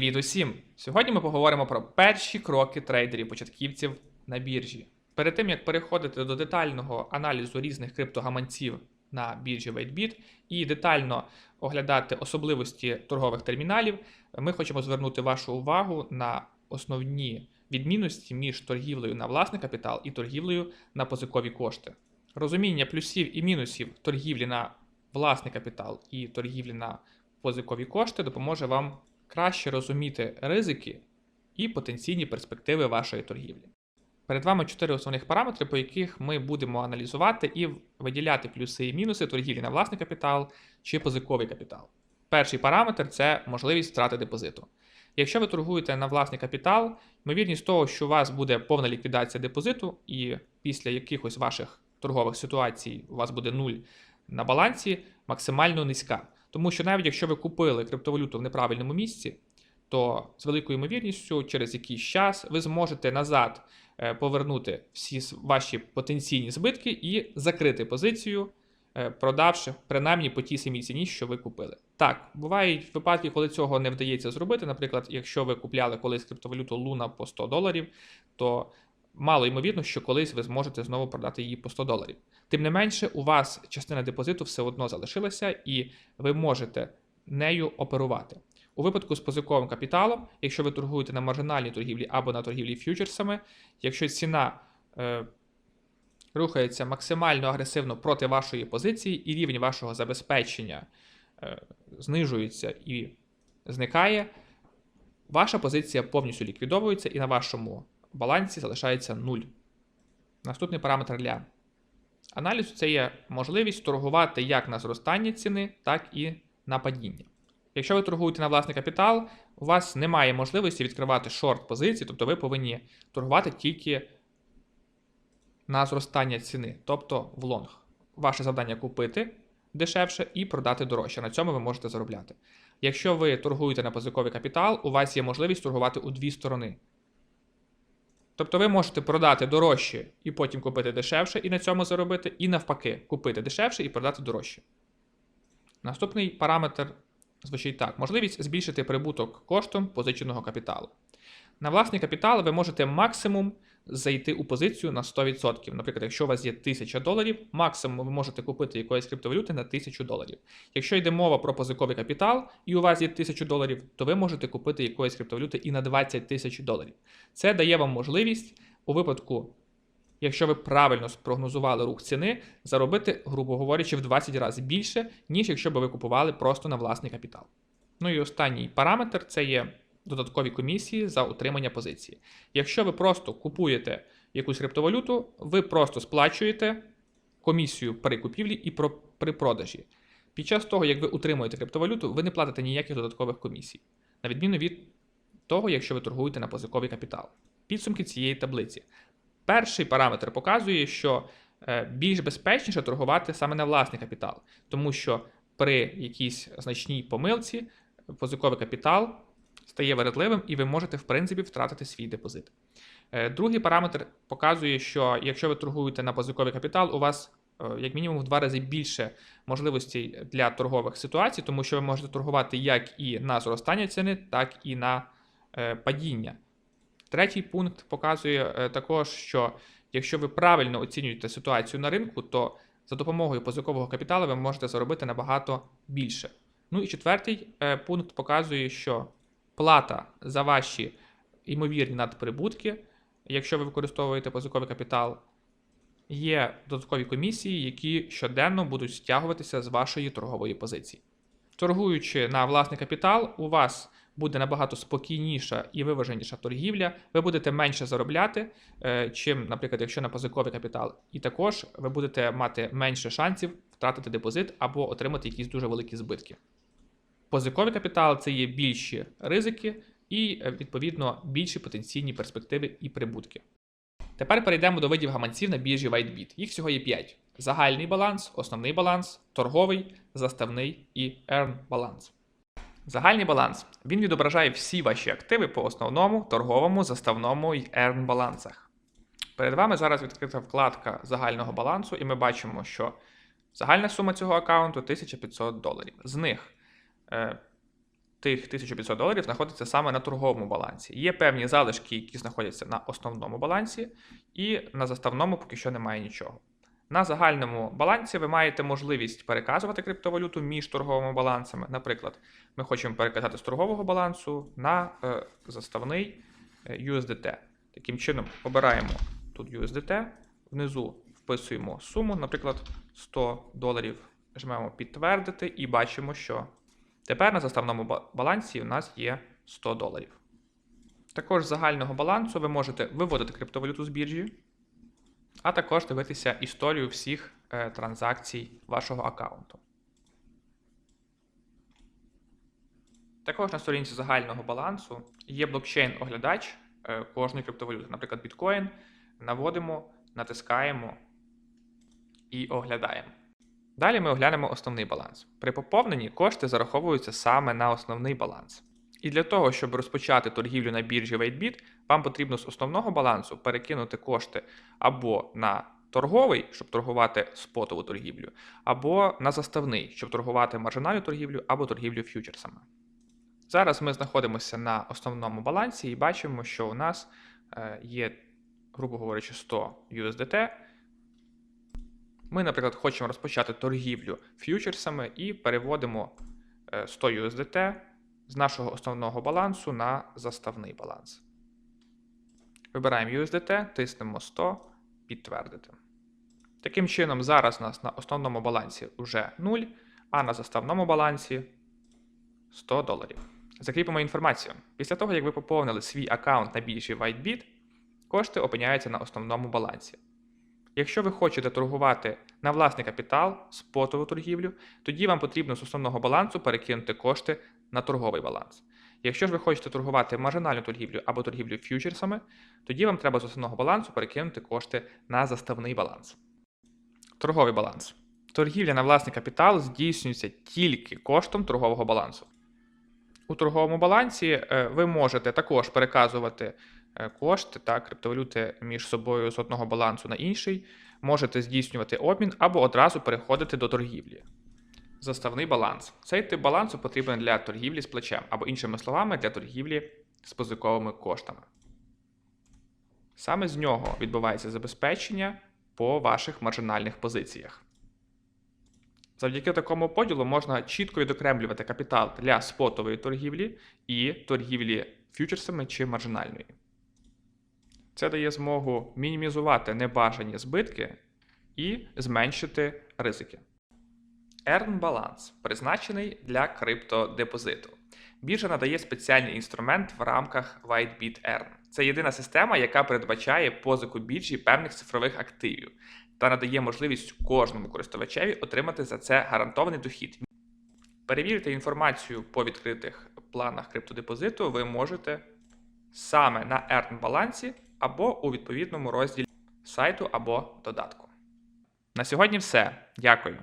Привіт усім! Сьогодні ми поговоримо про перші кроки трейдерів-початківців на біржі. Перед тим як переходити до детального аналізу різних криптогаманців на біржі WaitBit і детально оглядати особливості торгових терміналів, ми хочемо звернути вашу увагу на основні відмінності між торгівлею на власний капітал і торгівлею на позикові кошти. Розуміння плюсів і мінусів торгівлі на власний капітал і торгівлі на позикові кошти допоможе вам краще розуміти ризики і потенційні перспективи вашої торгівлі. Перед вами чотири основних параметри, по яких ми будемо аналізувати і виділяти плюси і мінуси торгівлі на власний капітал чи позиковий капітал. Перший параметр це можливість втрати депозиту. Якщо ви торгуєте на власний капітал, ймовірність того, що у вас буде повна ліквідація депозиту, і після якихось ваших торгових ситуацій у вас буде нуль на балансі, максимально низька. Тому що навіть якщо ви купили криптовалюту в неправильному місці, то з великою ймовірністю через якийсь час ви зможете назад е, повернути всі ваші потенційні збитки і закрити позицію, е, продавши принаймні по тій самій ціні, що ви купили. Так, бувають випадки, коли цього не вдається зробити. Наприклад, якщо ви купляли колись криптовалюту Луна по 100 доларів, то мало ймовірно, що колись ви зможете знову продати її по 100 доларів. Тим не менше, у вас частина депозиту все одно залишилася, і ви можете нею оперувати. У випадку з позиковим капіталом, якщо ви торгуєте на маржинальній торгівлі або на торгівлі фьючерсами, якщо ціна е, рухається максимально агресивно проти вашої позиції, і рівень вашого забезпечення е, знижується і зникає, ваша позиція повністю ліквідовується, і на вашому балансі залишається нуль. Наступний параметр для аналізу це є можливість торгувати як на зростання ціни, так і на падіння. Якщо ви торгуєте на власний капітал, у вас немає можливості відкривати шорт позиції, тобто ви повинні торгувати тільки на зростання ціни, тобто в лонг. Ваше завдання купити дешевше і продати дорожче. На цьому ви можете заробляти. Якщо ви торгуєте на позиковий капітал, у вас є можливість торгувати у дві сторони. Тобто ви можете продати дорожче і потім купити дешевше і на цьому заробити, і навпаки, купити дешевше і продати дорожче. Наступний параметр звучить так: можливість збільшити прибуток коштом позиченого капіталу. На власний капітал ви можете максимум зайти у позицію на 100%. Наприклад, якщо у вас є 1000 доларів, максимум ви можете купити якоїсь криптовалюти на 1000 доларів. Якщо йде мова про позиковий капітал, і у вас є 1000 доларів, то ви можете купити якоїсь криптовалюти і на 20 тисяч доларів. Це дає вам можливість у випадку, якщо ви правильно спрогнозували рух ціни, заробити, грубо говорячи, в 20 разів більше, ніж якщо б ви купували просто на власний капітал. Ну і останній параметр це є додаткові комісії за утримання позиції. Якщо ви просто купуєте якусь криптовалюту, ви просто сплачуєте комісію при купівлі і при продажі. Під час того, як ви утримуєте криптовалюту, ви не платите ніяких додаткових комісій, на відміну від того, якщо ви торгуєте на позиковий капітал. Підсумки цієї таблиці. Перший параметр показує, що е, більш безпечніше торгувати саме на власний капітал, тому що при якійсь значній помилці позиковий капітал стає вередливим і ви можете, в принципі, втратити свій депозит. Е, Другий параметр показує, що якщо ви торгуєте на позиковий капітал, у вас е, як мінімум в два рази більше можливостей для торгових ситуацій, тому що ви можете торгувати як і на зростання ціни, так і на е, падіння. Третій пункт показує також, що якщо ви правильно оцінюєте ситуацію на ринку, то за допомогою позикового капіталу ви можете заробити набагато більше. Ну і четвертий пункт показує, що плата за ваші ймовірні надприбутки, якщо ви використовуєте позиковий капітал, є додаткові комісії, які щоденно будуть стягуватися з вашої торгової позиції. Торгуючи на власний капітал, у вас буде набагато спокійніша і виваженіша торгівля, ви будете менше заробляти, е, чим, наприклад, якщо на позиковий капітал. І також ви будете мати менше шансів втратити депозит або отримати якісь дуже великі збитки. Позиковий капітал це є більші ризики і, е, відповідно, більші потенційні перспективи і прибутки. Тепер перейдемо до видів гаманців на біржі WhiteBit. Їх всього є 5: загальний баланс, основний баланс, торговий, заставний і earn баланс. Загальний баланс він відображає всі ваші активи по основному, торговому, заставному і earn балансах. Перед вами зараз відкрита вкладка загального балансу, і ми бачимо, що загальна сума цього аккаунту 1500 доларів. З них тих 1500 доларів знаходиться саме на торговому балансі. Є певні залишки, які знаходяться на основному балансі, і на заставному поки що немає нічого. На загальному балансі ви маєте можливість переказувати криптовалюту між торговими балансами. Наприклад, ми хочемо переказати з торгового балансу на е, заставний е, USDT. Таким чином, обираємо тут USDT, внизу вписуємо суму, наприклад, 100 доларів, жмемо підтвердити і бачимо, що тепер на заставному балансі у нас є 100 доларів. Також з загального балансу ви можете виводити криптовалюту з біржі, а також дивитися історію всіх е, транзакцій вашого аккаунту. Також на сторінці загального балансу є блокчейн-оглядач е, кожної криптовалюти, наприклад, біткоін. Наводимо, натискаємо і оглядаємо. Далі ми оглянемо основний баланс. При поповненні кошти зараховуються саме на основний баланс. І для того, щоб розпочати торгівлю на біржі WaitBit, вам потрібно з основного балансу перекинути кошти або на торговий, щоб торгувати спотову торгівлю, або на заставний, щоб торгувати маржинальну торгівлю або торгівлю ф'ючерсами. Зараз ми знаходимося на основному балансі і бачимо, що у нас е, є, грубо говорячи, 100 USDT. Ми, наприклад, хочемо розпочати торгівлю ф'ючерсами і переводимо е, 100 USDT з нашого основного балансу на заставний баланс. Вибираємо USDT, тиснемо 100, підтвердити. Таким чином, зараз у нас на основному балансі вже 0, а на заставному балансі 100 доларів. Закріпимо інформацію. Після того, як ви поповнили свій аккаунт на біржі WhiteBit, кошти опиняються на основному балансі. Якщо ви хочете торгувати на власний капітал, спотову торгівлю, тоді вам потрібно з основного балансу перекинути кошти на торговий баланс. Якщо ж ви хочете торгувати маржинальну торгівлю або торгівлю ф'ючерсами, тоді вам треба з основного балансу перекинути кошти на заставний баланс. Торговий баланс. Торгівля на власний капітал здійснюється тільки коштом торгового балансу. У торговому балансі е, ви можете також переказувати кошти та криптовалюти між собою з одного балансу на інший, можете здійснювати обмін або одразу переходити до торгівлі. Заставний баланс. Цей тип балансу потрібен для торгівлі з плечем, або іншими словами, для торгівлі з позиковими коштами. Саме з нього відбувається забезпечення по ваших маржинальних позиціях. Завдяки такому поділу можна чітко відокремлювати капітал для спотової торгівлі і торгівлі ф'ючерсами чи маржинальної. Це дає змогу мінімізувати небажані збитки і зменшити ризики. Earn Balance призначений для криптодепозиту. Біржа надає спеціальний інструмент в рамках WhiteBit Earn. Це єдина система, яка передбачає позику біржі певних цифрових активів та надає можливість кожному користувачеві отримати за це гарантований дохід. Перевірити інформацію по відкритих планах криптодепозиту ви можете саме на Earn балансі або у відповідному розділі сайту або додатку. На сьогодні все. Дякую.